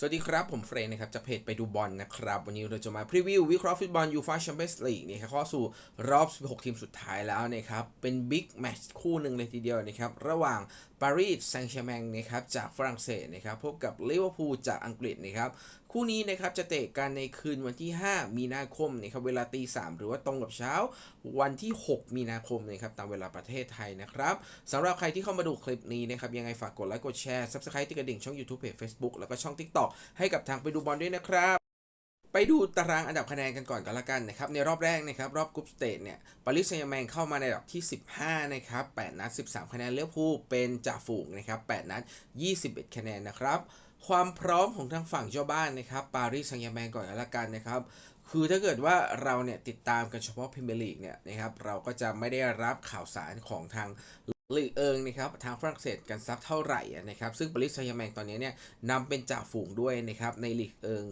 สวัสดีครับ ผมเฟรนนะครับ จะเพจไปดูบอลนะครับ วันนี้เราจะมาพรีวิว วิเคราะห์ฟุตบอลยูฟ่าแชมเปี้ยนส์ลีกนี่ครับเข้าสู่รอบ 16 ทีมสุดท้ายแล้วนะครับ เป็นบิ๊กแมตช์คู่หนึ่งเลยทีเดียวนะครับ ระหว่างปารีสแซงต์แชร์แมงนะครับจากฝรั่งเศสนะครับพบกับลิเวอร์พูลจากอังกฤษนะครับคู่นี้นะครับจะเตะกันในคืนวันที่ 5 มีนาคมนะครับเวลาตีสามหรือว่าตรงกับเช้า วันที่ 6 มีนาคมนะครับตามเวลาประเทศไทยนะครับสำหรับใครที่เข้ามาดูคลิปนี้นะครับยังไงฝากกดไลค์กดแชร์ Subscribe ที่กระดิ่งช่อง YouTube เพจ Facebook แล้วก็ช่อง TikTok ให้กับทางไปดูบอลด้วยนะครับไปดูตารางอันดับคะแนนกันก่อนกันละกันนะครับในรอบแรกนะครับรอบกรุ๊ปสเตจเนี่ยปารีสแซงต์แชร์แมงเข้ามาในอันดับที่ 15 นะครับ 8 นัด 13 คะแนนเลี้ยวภูลเป็นจ่าฝูงนะครับ 8 นัด 21 คะแนนนะครับ ความพร้อมของทางฝั่งเจ้าบ้านนะครับปารีสแซงต์แชร์แมงก่อนละกันนะครับคือถ้าเกิดว่าเราเนี่ยติดตามกันเฉพาะพรีเมียร์ลีกเนี่ยนะครับเราก็จะไม่ได้รับข่าวสารของทางลีกเอิงนะครับทางฝรั่งเศสกันสักเท่าไหร่นะครับซึ่งปารีสแซงต์แชร์แมงตอนนี้เนี่ยนำเป็นจ่าฝูงด้วยนะครับในลีกเอิง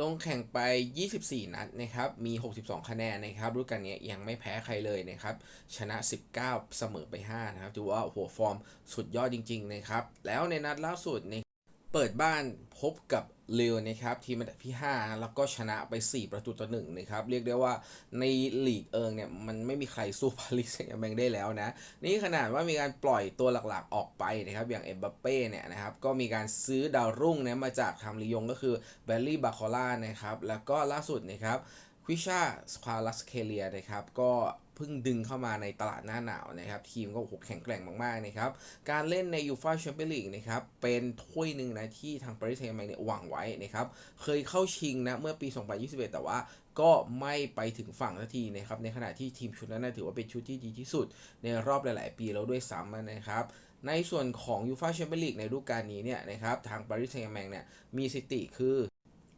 ลงแข่งไป 24 นัดนะครับ มี 62 คะแนนนะครับรุ่นกันนี้ยังไม่แพ้ใครเลยนะครับ ชนะ 19 เสมอไป 5 นะครับ ถือว่าโอ้โหฟอร์มสุดยอดจริง ๆ นะครับ แล้วในนัดล่าสุดใน เปิดบ้านพบกับเลวนะครับทีมอันดับที่ 5 แล้วก็ชนะไป 4 ประตูต่อ1นะครับเรียกได้ว่าในลีกเอิงเนี่ยมันไม่มีใครสู้ปารีสแซงต์แมงได้แล้วนะ นี่ขนาดว่ามีการปล่อยตัวหลักๆออกไปนะครับอย่างเอ็มบัปเป้เนี่ยนะครับก็มีการซื้อดาวรุ่งนะมาจากทางลียงก็คือแบลลี่บาคอล่านะครับแล้วก็ล่าสุดนะครับ วิชาสควาลัสเคเลียนะครับก็เพิ่งดึงเข้ามาในตลาดหน้าหนาวนะครับ ทีมก็โอ้โหแข็งแกร่งมาก ๆ นะครับ การเล่นในยูฟาแชมเปี้ยนลีกนะครับ เป็นถ้วยหนึ่งนะที่ทางปารีสแซงต์แชร์แมงเนี่ยหวังไว้นะครับ เคยเข้าชิงนะเมื่อปี 2021 แต่ว่าก็ไม่ไปถึงฝั่งสักทีนะครับ ในขณะที่ทีมชุดนั้นนะถือว่าเป็นชุดที่ดีที่สุด ในรอบหลาย ๆ ปีแล้วด้วยซ้ำนะครับในส่วนของยูฟาแชมเปี้ยนลีกในฤดูกาลนี้เนี่ยนะครับทางปารีสแซงต์แชร์แมงเนี่ยมีสถิติคือ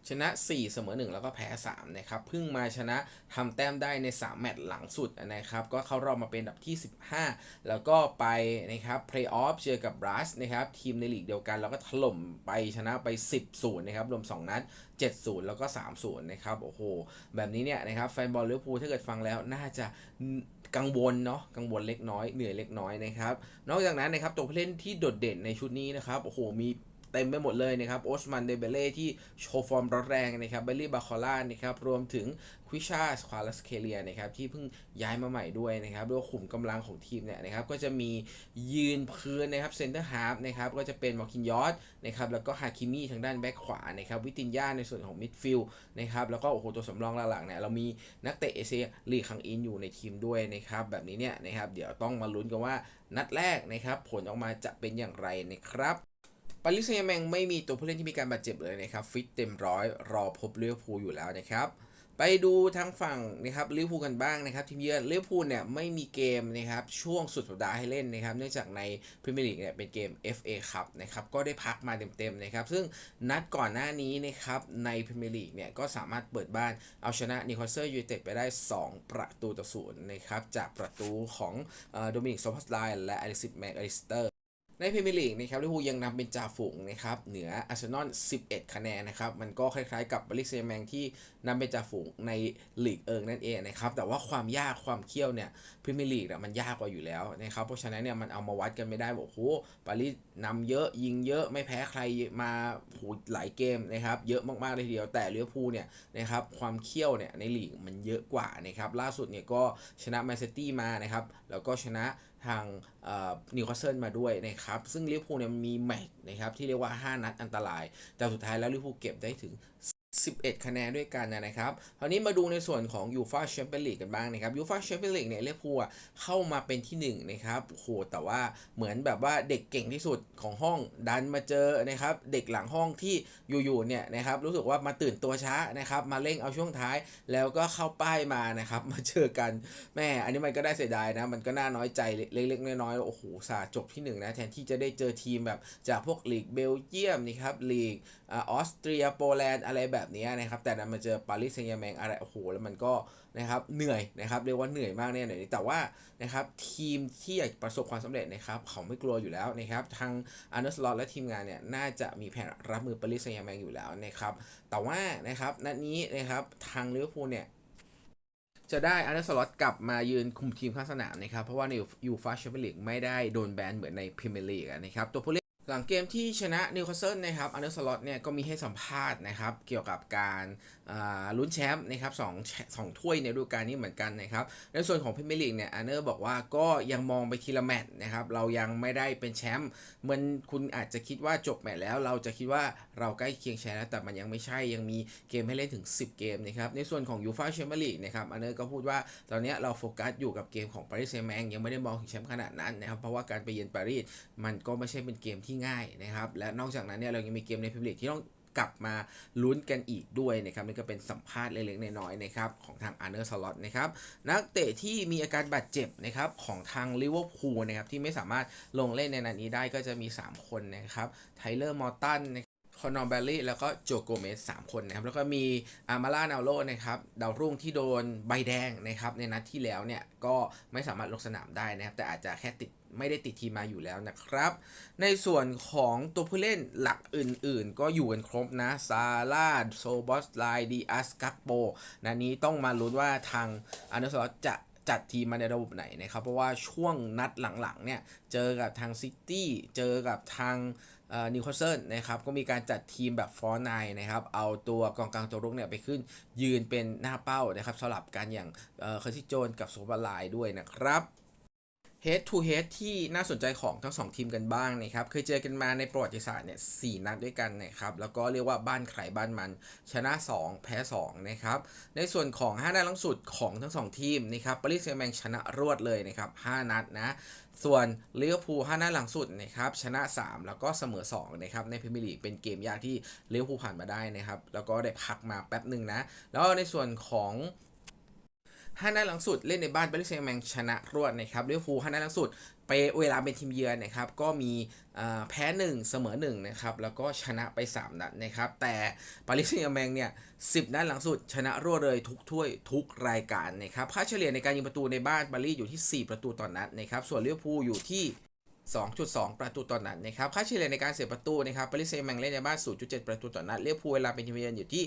ชนะ 4 เสมอ 1 แล้วก็แพ้ 3 นะครับ เพิ่งมาชนะทำแต้มได้ใน 3 แมตช์หลังสุดนะครับ ก็เข้ารอบมาเป็นอันดับที่ 15 แล้วก็ไปนะครับเพลย์ออฟเจอกับบรัสนะครับทีมในลีกเดียวกันแล้วก็ถล่มไปชนะไป 10 0นะครับ รวม 2 นัด 7 0 แล้วก็ 3 0 นะครับ โอ้โห แบบนี้เนี่ยนะครับแฟนบอลลิเวอร์พูลถ้าเกิดฟังแล้วน่าจะกังวลเนาะกังวลเล็กน้อยเหนื่อยเล็กน้อยนะครับ นอกจากนั้นนะครับตัวผู้เล่นที่โดดเด่นในชุดนี้นะครับโอ้โหมี เต็มไปหมดเลยนะครับโอสมันเดเบเล่ที่โชว์ฟอร์มร้อนแรงนะครับเบลลี่บาคอล่านะครับรวมถึงควิชาสควาลัสเคเลียนะครับที่เพิ่งย้ายมาใหม่ด้วยนะครับด้วยขุมกำลังของทีมเนี่ยนะครับก็จะมียืนพื้นนะครับเซนเตอร์ฮาร์ฟนะครับก็จะเป็นมอร์คินยอสนะครับแล้วก็ฮาคิมี่ทางด้านแบ็คขวานะครับวิตินยาในส่วนของมิดฟิลด์นะครับแล้วก็โอ้โหตัวสำรองหลักๆเนี่ยเรามีนักเตะเอเชียลีกคังอินอยู่ในทีมด้วยนะครับแบบนี้เนี่ยนะครับเดี๋ยวต้องมาลุ้นกันว่านัดแรกนะครับผลออกมาจะเป็นอย่างไรนะครับ ปารีสแซงต์แมงไม่มีตัวผู้เล่นที่มีการบาดเจ็บเลยนะครับ ฟิตเต็มร้อยรอพบลิเวพูอยู่แล้วนะครับ ไปดูทางฝั่งนะครับลิเวพูกันบ้างนะครับทีมเยือนลิเวพูเนี่ยไม่มีเกมนะครับช่วงสุดสัปดาห์ให้เล่นนะครับ เนื่องจากในพรีเมียร์ลีกเนี่ยเป็นเกม FA ครับนะครับก็ได้พักมาเต็มๆนะครับซึ่งนัดก่อนหน้านี้นะครับในพรีเมียร์ลีกเนี่ยก็สามารถเปิดบ้านเอาชนะนิโคลเซอร์ยูไนเต็ดไปได้ 2 ประตูต่อศูนย์นะครับจากประตูของโดมินิกโซพัสไลน์และอลิซิสแมกอลิสเตอร์ ในพรีเมียร์ลีกนะครับลิเวอร์พูลยังนำเป็นจ่าฝูงนะครับเหนืออาร์เซนอล 11 คะแนนนะครับ มันก็คล้ายๆกับปารีสแซงต์แมงที่นำเป็นจ่าฝูงในลีกเอิงนั่นเองนะครับ แต่ว่าความยากความเขี้ยวเนี่ยพรีเมียร์ลีกมันยากกว่าอยู่แล้วนะครับ เพราะฉะนั้นเนี่ยมันเอามาวัดกันไม่ได้บอกโอ้โหปารีสนำเยอะยิงเยอะไม่แพ้ใครมาโหหลายเกมนะครับ เยอะมากๆเลยทีเดียวแต่ลิเวอร์พูลเนี่ยนะครับความเขี้ยวเนี่ยในลีกมันเยอะกว่านะครับล่าสุดเนี่ยก็ชนะแมนเชสเตอร์มานะครับแล้วก็ชนะ ทางนิวคาสเซิลมาด้วยนะครับ ซึ่งลิเวอร์พูลเนี่ยมีแมตช์นะครับที่เรียกว่า 5 นัดอันตราย แต่สุดท้ายแล้วลิเวอร์พูลเก็บได้ถึง 11 คะแนนด้วยกันนะครับคราวนี้มาดูในส่วนของยูฟาแชมเปี้ยนลีกกันบ้างนะครับยูฟาแชมเปี้ยนลีกเนี่ยเวอร์พูลเข้ามาเป็นที่ 1 นะครับโหแต่ว่าเหมือนแบบว่าเด็กเก่งที่สุดของห้องดันมาเจอนะครับเด็กหลังห้องที่อยู่ๆเนี่ยนะครับรู้สึกว่ามาตื่นตัวช้านะครับมาเร่งเอาช่วงท้ายแล้วก็เข้าป้ายมานะครับมาเจอกันแม่อันนี้มันก็ได้เสียดายนะมันก็น่าน้อยใจเล็กๆน้อยๆโอ้โหสาจบที่1นะแทนที่จะได้เจอทีมแบบจากพวกลีกเบลเยียมนี่ครับลีกออสเตรียโปแลนด์อะไรแบบนี้นะครับ แต่นั้นมาเจอปารีสแซงต์แชร์แมงอะไรโอ้โหแล้วมันก็นะครับเหนื่อยนะครับเรียกว่าเหนื่อยมากเนี่ยหน่อยแต่ว่านะครับทีมที่อยากประสบความสำเร็จนะครับเขาไม่กลัวอยู่แล้วนะครับทางอันเดอร์สลอตและทีมงานเนี่ยน่าจะมีแผนรับมือปารีสแซงต์แชร์แมงอยู่แล้วนะครับแต่ว่านะครับนัดนี้นะครับทางลิเวอร์พูลเนี่ยจะได้อันเดอร์สล็อตกลับมายืนคุมทีมข้างสนามนะครับ เพราะว่าในยูฟาแชมเปี้ยนลีกไม่ได้โดนแบนเหมือนในพรีเมียร์ลีกนะครับตัวผู้เล่น หลังเกมที่ชนะนิวคาสเซิลนะครับอันเดอร์สล็อตเนี่ยก็มีให้สัมภาษณ์นะครับ เกี่ยวกับการลุ้นแชมป์นะครับสองสองถ้วยในฤดูกาลนี้เหมือนกันนะครับ ในส่วนของพรีเมียร์ลีกเนี่ยอันเดอร์บอกว่าก็ยังมองไปทีละแมตช์นะครับ เรายังไม่ได้เป็นแชมป์เหมือนคุณอาจจะคิดว่าจบแมตช์แล้ว เราจะคิดว่าเราใกล้เคียงแชมป์แล้วแต่มันยังไม่ใช่ยังมีเกมให้เล่นถึง 10 เกมนะครับในส่วนของยูฟ่าแชมเปี้ยนลีกนะครับอันเดอร์ก็พูดว่าตอนนี้เราโฟกัสอยู่กับเกมของปารีสแซงต์แมงยังไม่ได้มองถึงแชมป์ขนาดนั้นนะครับเพราะว่าการไปเยือนปารีสมันก็ไม่ใช่เป็นเกมที่ง่ายนะครับ และนอกจากนั้นเนี่ยเรายังมีเกมในพิมลีกที่ต้องกลับมาลุ้นกันอีกด้วยนะครับนี่ก็เป็นสัมภาษณ์เล็กๆน้อยๆนะครับของทางอาร์เนอร์สล็อตนะครับนักเตะที่มีอาการบาดเจ็บนะครับของทางลิเวอร์พูลนะครับที่ไม่สามารถลงเล่นในนัดนี้ได้ก็จะมี 3 คนนะครับไทเลอร์มอร์ตัน คอนอร์เบลลี่แล้วก็โจโกเมสสามคนนะครับ แล้วก็มีอามาร่านาโลนะครับ ดาวรุ่งที่โดนใบแดงนะครับ ในนัดที่แล้วเนี่ย ก็ไม่สามารถลงสนามได้นะครับ แต่อาจจะแค่ติดไม่ได้ติดทีมมาอยู่แล้วนะครับ ในส่วนของตัวผู้เล่นหลักอื่นๆ ก็อยู่กันครบนะ ซาร่าโซบอสไลดีอัสกักโปนัดนี้ต้องมาลุ้นว่าทางอาร์เนสลอตจะจัดทีมมาในระบบไหนนะครับ เพราะว่าช่วงนัดหลังๆเนี่ย เจอกับทางซิตี้ เจอกับทาง นิวคาสเซิลนะครับก็มีการจัดทีมแบบฟอร์ไนนะครับเอาตัวกองกลางตัวรุกเนี่ยไปขึ้นยืนเป็นหน้าเป้านะครับสลับกันอย่างเคอร์ติโจนกับโซบาไลด้วยนะครับ Head to Head ที่น่าสนใจของทั้งสองทีมกันบ้างนะครับเคยเจอกันมาในประวัติศาสตร์เนี่ยสนัดด้วยกันนะครับแล้วก็เรียกว่าบ้านใครบ้านมัน ชนะ 2 แพ้2นะครับในส่วนของ 5 นัดลังสุดของทั้ง 2 ทีมนะครับปารีสแซงต์แมงชนะรวดเลยนะครับ5นัดนะส่วนลิเวอร์พูล5นัดหลังสุดนะครับชนะ 3 แล้วก็เสมอ2นะครับในพรีเมียร์ลีกเป็นเกมยากที่ลิเวอร์พูลผ่านมาได้นะครับแล้วก็ได้พักมาแป๊บหนึ่งนะแล้วในส่วนของ ห้านัดหลังสุดเล่นในบ้านปารีสแซงต์แมงชนะรวดนะครับลิเวอร์พูลห้านัดหลังสุดไปเวลาเป็นทีมเยือนนะครับก็มีแพ้ 1 เสมอ1นะครับแล้วก็ชนะไป 3 นัดนะครับแต่ปารีสแซงต์แมงเนี่ย10นัดหลังสุด ชนะรวดเลยทุกถ้วยทุกรายการนะครับค่าเฉลี่ยในการยิงประตูในบ้านปารีสอยู่ที่ 4 ประตูต่อนนัดนะครับส่วนลิเวอร์พูลอยู่ที่2.2 ประตูต่อนนัดนะครับ ค่าเฉลี่ยในการเสียประตูนะครับปารีสแซงต์แมงเล่นในบ้าน 0.7 ประตูต่อนนัดเลียพูเวลาเป็นทีมเยือนอยู่ที่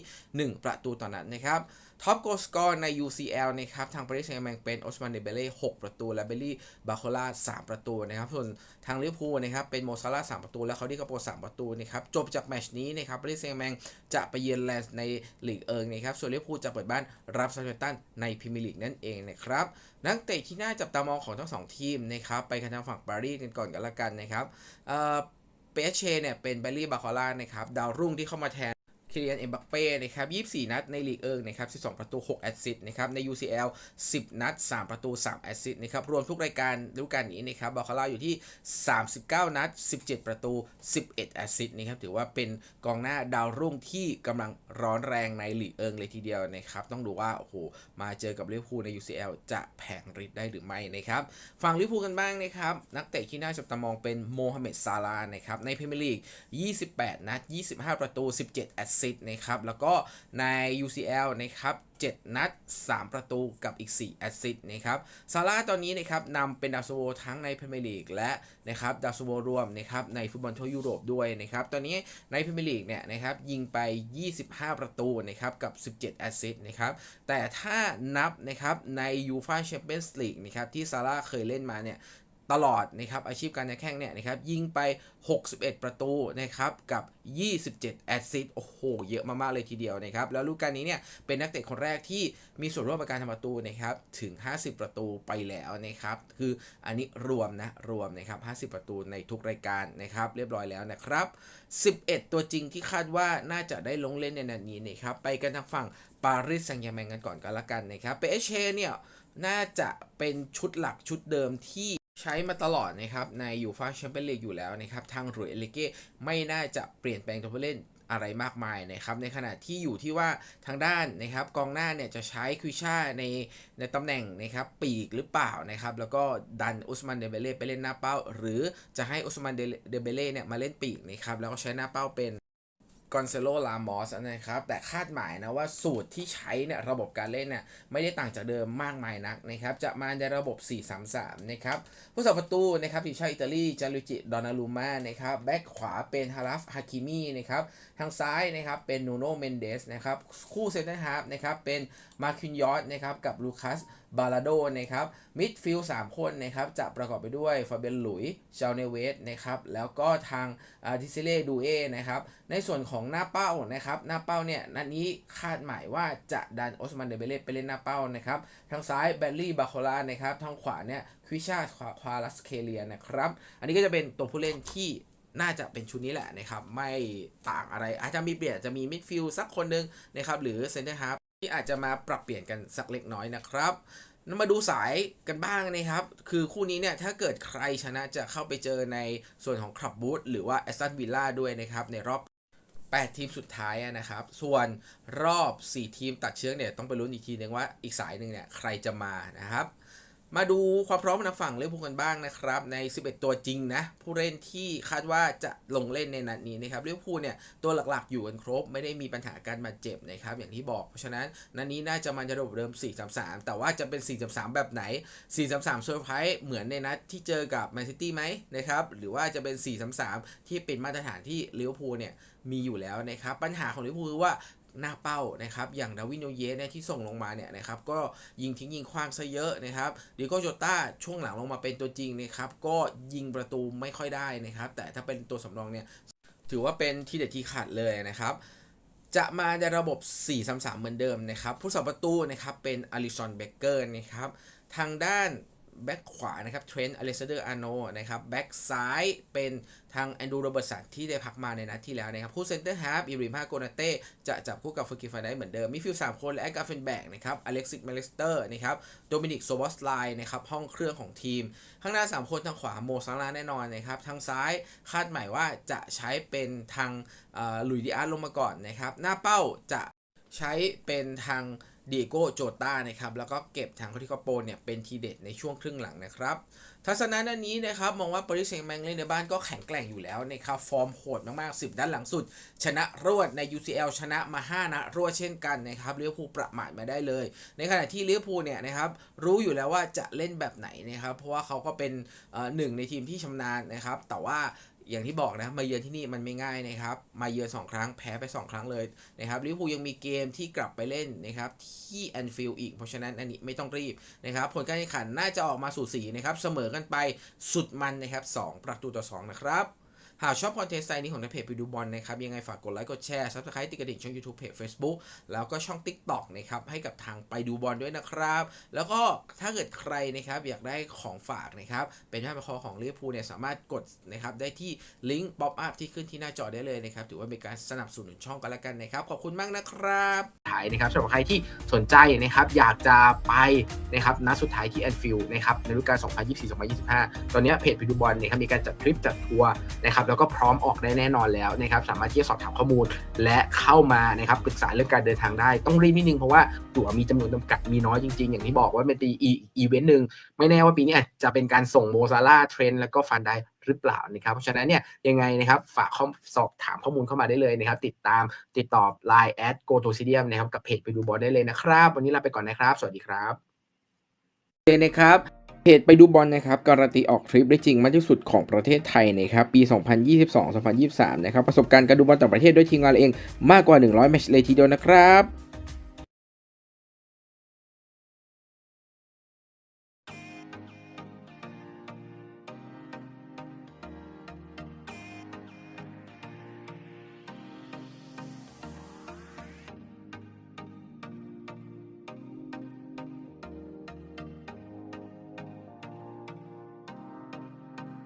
1 ประตูต่อนนัดนะครับ ท็อปโกลสกอร์ใน UCL นะครับทางปารีสแซงต์แมงเป็นออสมันเดเบเล่6ประตู และเบลลี่บาโคล่า3ประตูนะครับส่วนทางลิเวอร์พูลนะครับเป็นโมซาร่า3ประตู และเขาดีกาโป3ประตูนะครับจบจากแมชนี้นะครับปารีสแซงต์แมงจะไปเยือนแลนด์ในลีกเอิงนะครับส่วนลิเวอร์พูลจะเปิดบ้านรับซาเทตันในพรีเมียร์ลีกนั่นเองนะครับนักเตะที่น่าจับตามองของทั้งสองทีมนะครับไปกันทางฝั่งปารีสกันก่อนกันละกันนะครับเอ่อเปเชเนี่ยเป็นเบลลี่บาคอล่านะครับดาวรุ่งที่เข้ามาแทน คิเลียนเอ็มบัปเป้นะครับ24 นัดในลีกเอิงนะครับ12 ประตู 6 แอสซิสต์นะครับใน UCL 10 นัด 3 ประตู 3 แอสซิสต์นะครับรวมทุกรายการฤดูกาลนี้นะครับบาคอล่าอยู่ที่ 39 นัด 17 ประตู 11 แอสซิสต์นะครับถือว่าเป็นกองหน้าดาวรุ่งที่กำลังร้อนแรงในลีกเอิงเลยทีเดียวนะครับต้องดูว่าโอ้โหมาเจอกับลิเวอร์พูลใน UCL จะแผงฤทธิ์ได้หรือไม่นะครับฝั่งลิเวอร์พูลกันบ้างนะครับนักเตะที่น่าจับตามองเป็นโมฮัมเหม็ดซาลาห์นะครับในพรีเมียร์ลีก 28 นัด 25 ประตู 17 แอสซิสต์นะครับแล้วก็ใน UCL นะครับ7 นัด 3 ประตูกับอีก 4 แอสซิสต์นะครับซาร่าตอนนี้นะครับนำเป็นดาวซันโวทั้งในพรีเมียร์ลีกและนะครับดาวซันโวรวมนะครับในฟุตบอลทั่วยุโรปด้วยนะครับตอนนี้ในพรีเมียร์ลีกเนี่ยนะครับยิงไป 25 ประตูนะครับกับ 17 แอสซิสต์นะครับแต่ถ้านับนะครับในยูฟาแชมเปี้ยนส์ลีกนะครับที่ซาร่าเคยเล่นมาเนี่ย ตลอดนะครับอาชีพการแข่งเนี่ยนะครับยิงไป 61 ประตูนะครับกับ 27 แอสซิสต์โอ้โห เยอะมากๆเลยทีเดียวนะครับแล้วลูกการนี้เนี่ยเป็นนักเตะคนแรกที่มีส่วนร่วมในการทำประตูนะครับถึง 50 ประตูไปแล้วนะครับคืออันนี้รวมนะรวมนะครับ 50 ประตูในทุกรายการนะครับเรียบร้อยแล้วนะครับ 11 ตัวจริงที่คาดว่าน่าจะได้ลงเล่นในนัดนี้นะครับไปกันทางฝั่งปารีสแซงต์แชร์แมงกันก่อนกันละกันนะครับเปเชเนี่ยน่าจะเป็นชุดหลักชุดเดิมที่ ใช้มาตลอดนะครับในยูฟาแชมเปี้ยนลีกอยู่แล้วนะครับทางหรุยเอลิเก้ไม่น่าจะเปลี่ยนแปลงตัวผู้เล่นอะไรมากมายนะครับในขณะที่อยู่ที่ว่าทางด้านนะครับกองหน้าเนี่ยจะใช้คุยชาในในตำแหน่งนะครับปีกหรือเปล่านะครับแล้วก็ดันอุสมันเดเบเล่ไปเล่นหน้าเป้า หรือจะให้อุสมันเดเบเล่เนี่ยมาเล่นปีกนะครับแล้วก็ใช้หน้าเป้าเป็น กอนเซโลลามอสนะครับ แต่คาดหมายนะว่าสูตรที่ใช้เนี่ยระบบการเล่นเนี่ยไม่ได้ต่างจากเดิมมากมายนักนะครับ จะมาในระบบ 4-3-3 นะครับ ผู้สาประตูนะครับทีมชาติอิตาลีจารุจิ ดอนารูมานะครับ แบ็กขวาเป็นฮารัฟฮาคิมีนะครับ ทางซ้ายนะครับเป็นนูโนเมนเดสนะครับ คู่เซนเตอร์ฮาร์ฟนะครับเป็น มาคินยอสนะครับกับลูคัสบาลาโดนะครับมิดฟิลด์3คนนะครับจะประกอบไปด้วยฟาเบนหลุยชาเนเวสนะครับแล้วก็ทางดิซิเล่ดูเอนะครับในส่วนของหน้าเป้านะครับหน้าเป้าเนี่ยนัดนี้คาดหมายว่าจะดันออสมันเดเบเล่ไปเล่นหน้าเป้านะครับทางซ้ายแบลลี่บาโคลานะครับทางขวาเนี่ยควิชาควาลัสเคเลียนะครับอันนี้ก็จะเป็นตัวผู้เล่นที่น่าจะเป็นชุดนี้แหละนะครับ ไม่ต่างอะไร อาจจะมีเปลี่ยนอาจจะมีมิดฟิลด์สักคนหนึ่งนะครับ หรือเซนเตอร์ฮาร์ฟ ที่อาจจะมาปรับเปลี่ยนกันสักเล็กน้อยนะครับนมาดูสายกันบ้างนะครับ คือคู่นี้เนี่ย ถ้าเกิดใครชนะจะเข้าไปเจอในส่วนของคลับบูธหรือว่าแอสตันวิลล่าด้วยนะครับ ในรอบ 8 ทีมสุดท้ายนะครับ ส่วนรอบ 4 ทีมตัดเชือกเนี่ย ต้องไปลุ้นอีกทีนึงว่าอีกสายหนึ่งเนี่ย ใครจะมานะครับ มาดูความพร้อมทางฝั่งเล่นพูกันบ้างนะครับ ใน 11 ตัวจริงนะ ผู้เล่นที่คาดว่าจะลงเล่นในนัดนี้นะครับเลี้ยวพูเนี่ยตัวหลักๆอยู่กันครบ ไม่ได้มีปัญหาการบาดเจ็บนะครับ อย่างที่บอกเพราะฉะนั้นนัดนี้น่าจะมันจะระบบเดิม 4-3-3 แต่ว่าจะเป็น 4-3-3 แบบไหน 4-3-3เซอร์ไพรส์เหมือนในนัดที่เจอกับแมนซิตี้ไหมนะครับหรือว่าจะเป็น 4-3-3 ที่เป็นมาตรฐานที่ลิเวอร์พูลเนี่ยมีอยู่แล้วนะครับปัญหาของลิเวอร์พูลคือว่า หน้าเป้านะครับอย่างดาวินโนเยสเนี่ยที่ส่งลงมาเนี่ยนะครับก็ยิงทิ้งยิงคว้างซะเยอะนะครับเดียโกโจต้าช่วงหลังลงมาเป็นตัวจริงนะครับก็ยิงประตูไม่ค่อยได้นะครับแต่ถ้าเป็นตัวสำรองเนี่ยถือว่าเป็นที่เด็ดที่ขาดเลยนะครับจะมาในระบบ 4-3-3 เหมือนเดิมนะครับผู้สับประตูนะครับเป็นอลิซอนเบเกอร์นะครับทางด้าน แบ็กขวานะครับเทรนต์อเลซเดอร์อาโนนะครับแบ็กซ้ายเป็นทางแอนดูโรเบิร์ตสันที่ได้พักมาในนัดที่แล้วนะครับผู้เซนเตอร์ฮาร์ฟอิริมาโกนาเต้จะจับคู่กับเฟอร์กิฟานได้เหมือนเดิมมีฟิลสามคนและแอกาเฟนแบกนะครับอเล็กซิสเมเลสเตอร์นะครับโดมินิกโซบอสไลน์นะครับห้องเครื่องของทีม ข้างหน้า 3 คนทางขวาโมซาลาแน่นอนนะครับทางซ้ายคาดหมายว่าจะใช้เป็นทางลุยดิอาร์ลงมาก่อนนะครับหน้าเป้าจะใช้เป็นทาง ดีโก้โจต้านะครับแล้วก็เก็บทางคอติคาโปเนี่ยเป็นทีเด็ดในช่วงครึ่งหลังนะครับ ทัศนะด้านนี้นะครับมองว่าปริเซงแมงเล่นในบ้านก็แข็งแกร่งอยู่แล้วนะครับฟอร์มโหดมากๆ10ด้านหลังสุด ชนะรวดใน UCL ชนะมา5นัดรวดเช่นกันนะครับเลี้ยวภูประมาทมาได้เลย ในขณะที่เลี้ยวภูเนี่ยนะครับรู้อยู่แล้วว่าจะเล่นแบบไหนนะครับเพราะว่าเขาก็เป็นหนึ่งในทีมที่ชำนาญนะครับแต่ว่า อย่างที่บอกนะมาเยือนที่นี่มันไม่ง่ายนะครับมาเยือน2 ครั้งแพ้ไป 2 ครั้งเลยนะครับลิเวอร์พูลยังมีเกมที่กลับไปเล่นนะครับที่แอนฟิลด์อีกเพราะฉะนั้นอันนี้ไม่ต้องรีบนะครับผลการแข่งขันน่าจะออกมาสู่สีนะครับเสมอกันไปสุดมันนะครับ2ประตูต่อ2นะครับ หากชอบคอนเทนต์ไซนี้ของในเพจไปดูบอลนะครับ ยังไงฝากกดไลค์กดแชร์ซับสไครต์ติดกระดิ่งช่อง YouTube เพจ Facebook แล้วก็ช่อง TikTok นะครับ ให้กับทางไปดูบอลด้วยนะครับ แล้วก็ถ้าเกิดใครนะครับอยากได้ของฝากนะครับ เป็นผ้าพันคอของลิเวอร์พูลเนี่ยสามารถกดนะครับได้ที่ลิงก์ป๊อปอัพที่ขึ้นที่หน้าจอได้เลยนะครับถือว่าเป็นการสนับสนุนช่องกันแล้วกันนะครับขอบคุณมากนะครับถ่ายนะครับสำหรับใครที่สนใจนะครับอยากจะไปนะครับนัดสุดท้ายที่แอนฟิลด์นะครับในฤดูกาล2024-2025 ตอนนี้เพจไปดูบอลเนี่ยครับมีการจัดทริปจัดทัวร์นะครับแล้วก็พร้อมออกได้แน่นอนแล้วนะครับสามารถที่จะสอบถามข้อมูลและเข้ามานะครับปรึกษาเรื่องการเดินทางได้ ต้องรีบนิดนึงเพราะว่าตั๋วมีจำนวนจำกัดมีน้อยจริงๆ อย่างที่บอกว่าเป็นตีอีเวนต์หนึ่งไม่แน่ว่าปีนี้อาจจะเป็นการส่งโมซาร่าเทรนแล้วก็ฟันไดหรือเปล่านะครับเพราะฉะนั้นเนี่ยยังไงนะครับฝากข้อสอบถามข้อมูลเข้ามาได้เลยนะครับ ติดตามติดต่อ Line แอดโกโตซิเดียมนะครับกับเพจไปดูบอลได้เลยนะครับ วันนี้ลาไปก่อนนะครับ สวัสดีครับเลยนะครับ พจไปดูบอลนะครับการันตีออกทริปได้จริงมากที่สุดของประเทศไทยนะครับปี 2022-2023 นะครับประสบการณ์การดูบอลต่างประเทศด้วยทีมงานเองมากกว่า 100 แมตช์เลยทีเดียวนะครับ